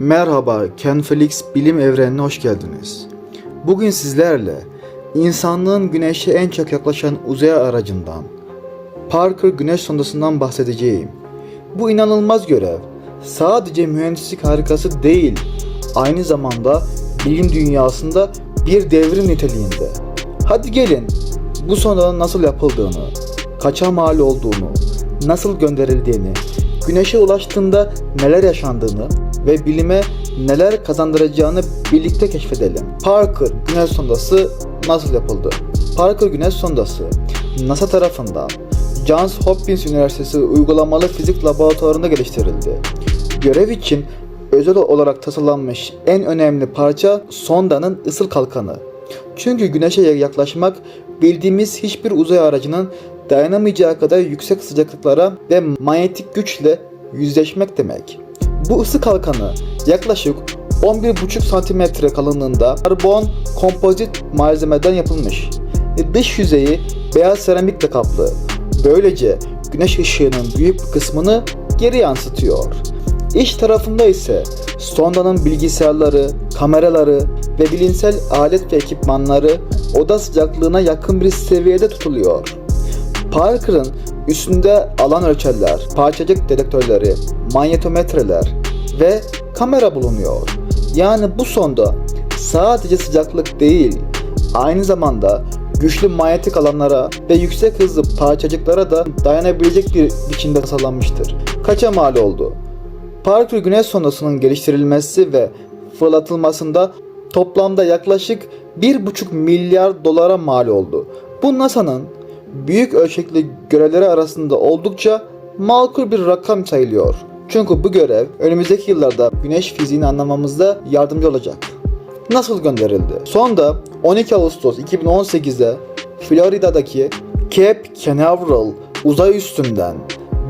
Merhaba, Ken Felix Bilim Evrenine hoş geldiniz. Bugün sizlerle insanlığın güneşe en çok yaklaşan uzay aracından, Parker Güneş Sondası'ndan bahsedeceğim. Bu inanılmaz görev sadece mühendislik harikası değil, aynı zamanda bilim dünyasında bir devrim niteliğinde. Hadi gelin bu sondanın nasıl yapıldığını, kaça mal olduğunu, nasıl gönderildiğini, güneşe ulaştığında neler yaşandığını ve bilime neler kazandıracağını birlikte keşfedelim. Parker Güneş Sondası nasıl yapıldı? Parker Güneş Sondası NASA tarafından Johns Hopkins Üniversitesi Uygulamalı Fizik Laboratuvarında geliştirildi. Görev için özel olarak tasarlanmış en önemli parça sondanın ısıl kalkanı. Çünkü güneşe yaklaşmak bildiğimiz hiçbir uzay aracının dayanamayacağı kadar yüksek sıcaklıklara ve manyetik güçle yüzleşmek demek. Bu ısı kalkanı yaklaşık 11,5 santimetre kalınlığında karbon kompozit malzemeden yapılmış. Dış yüzeyi beyaz seramikle kaplı. Böylece güneş ışığının büyük kısmını geri yansıtıyor. İç tarafında ise sondanın bilgisayarları, kameraları ve bilimsel alet ve ekipmanları oda sıcaklığına yakın bir seviyede tutuluyor. Parker'ın üstünde alan ölçerler, parçacık dedektörleri, manyetometreler ve kamera bulunuyor. Yani bu sonda sadece sıcaklık değil, aynı zamanda güçlü manyetik alanlara ve yüksek hızlı parçacıklara da dayanabilecek bir biçimde tasarlanmıştır. Kaça mal oldu? Parker Güneş sondasının geliştirilmesi ve fırlatılmasında toplamda yaklaşık 1,5 milyar dolara mal oldu. Bu NASA'nın büyük ölçekli görevleri arasında oldukça makul bir rakam sayılıyor. Çünkü bu görev önümüzdeki yıllarda güneş fiziğini anlamamızda yardımcı olacak. Nasıl gönderildi? Sonda 12 Ağustos 2018'de Florida'daki Cape Canaveral uzay üstünden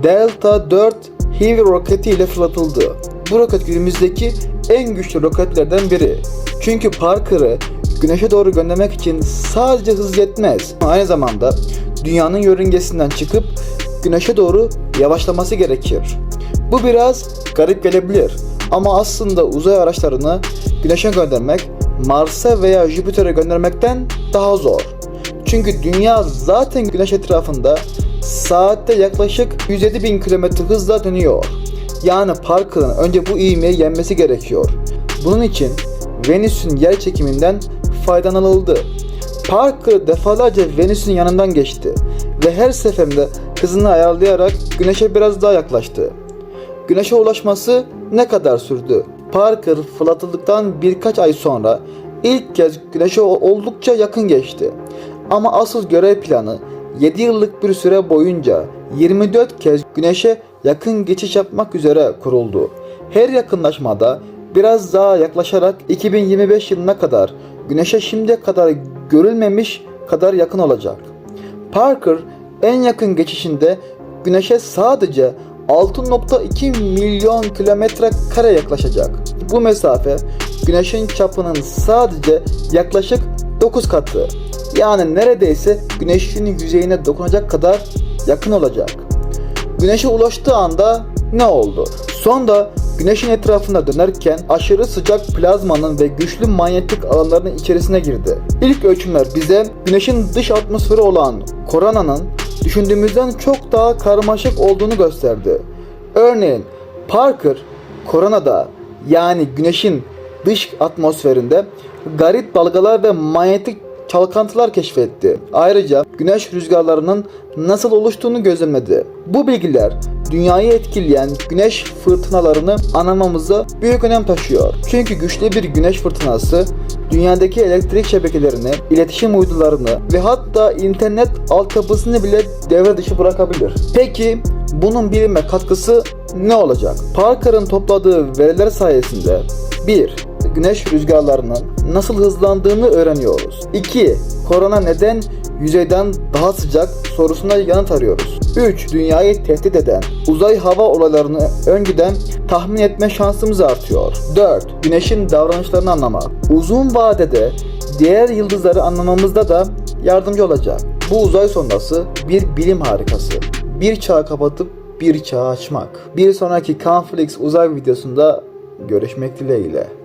Delta 4 Heavy roketi ile fırlatıldı. Bu roket günümüzdeki en güçlü roketlerden biri. Çünkü Parker'ı güneşe doğru göndermek için sadece hız yetmez. Aynı zamanda dünyanın yörüngesinden çıkıp güneşe doğru yavaşlaması gerekir. Bu biraz garip gelebilir ama aslında uzay araçlarını güneşe göndermek Mars'a veya Jüpiter'e göndermekten daha zor. Çünkü dünya zaten güneş etrafında saatte yaklaşık 107 bin km hızla dönüyor. Yani Parker'ın önce bu ivmeyi yenmesi gerekiyor. Bunun için Venüs'ün yer çekiminden faydalanıldı. Parker defalarca Venüs'ün yanından geçti ve her seferinde hızını ayarlayarak Güneş'e biraz daha yaklaştı. Güneş'e ulaşması ne kadar sürdü? Parker fırlatıldıktan birkaç ay sonra ilk kez Güneş'e oldukça yakın geçti. Ama asıl görev planı 7 yıllık bir süre boyunca 24 kez Güneş'e yakın geçiş yapmak üzere kuruldu. Her yakınlaşmada biraz daha yaklaşarak 2025 yılına kadar Güneş'e şimdiye kadar görülmemiş kadar yakın olacak. Parker en yakın geçişinde Güneş'e sadece 6.2 milyon kilometre kare yaklaşacak. Bu mesafe Güneş'in çapının sadece yaklaşık 9 katı. Yani neredeyse Güneş'in yüzeyine dokunacak kadar yakın olacak. Güneşe ulaştığı anda ne oldu? Sonda Güneşin etrafında dönerken aşırı sıcak plazmanın ve güçlü manyetik alanların içerisine girdi. İlk ölçümler bize Güneşin dış atmosferi olan koronanın düşündüğümüzden çok daha karmaşık olduğunu gösterdi. Örneğin Parker koronada yani Güneşin dış atmosferinde garip dalgalar ve manyetik çalkantılar keşfetti. Ayrıca güneş rüzgarlarının nasıl oluştuğunu gözlemledi. Bu bilgiler dünyayı etkileyen güneş fırtınalarını anlamamıza büyük önem taşıyor. Çünkü güçlü bir güneş fırtınası dünyadaki elektrik şebekelerini, iletişim uydularını ve hatta internet altyapısını bile devre dışı bırakabilir. Peki bunun bilime katkısı ne olacak? Parker'ın topladığı veriler sayesinde 1 güneş rüzgarlarının nasıl hızlandığını öğreniyoruz. 2. Korona neden yüzeyden daha sıcak sorusuna yanıt arıyoruz. 3. Dünyayı tehdit eden uzay hava olaylarını önceden tahmin etme şansımız artıyor. 4. Güneşin davranışlarını anlamak. Uzun vadede diğer yıldızları anlamamızda da yardımcı olacak. Bu uzay sondası bir bilim harikası. Bir çağ kapatıp bir çağ açmak. Bir sonraki Conflix uzay videosunda görüşmek dileğiyle.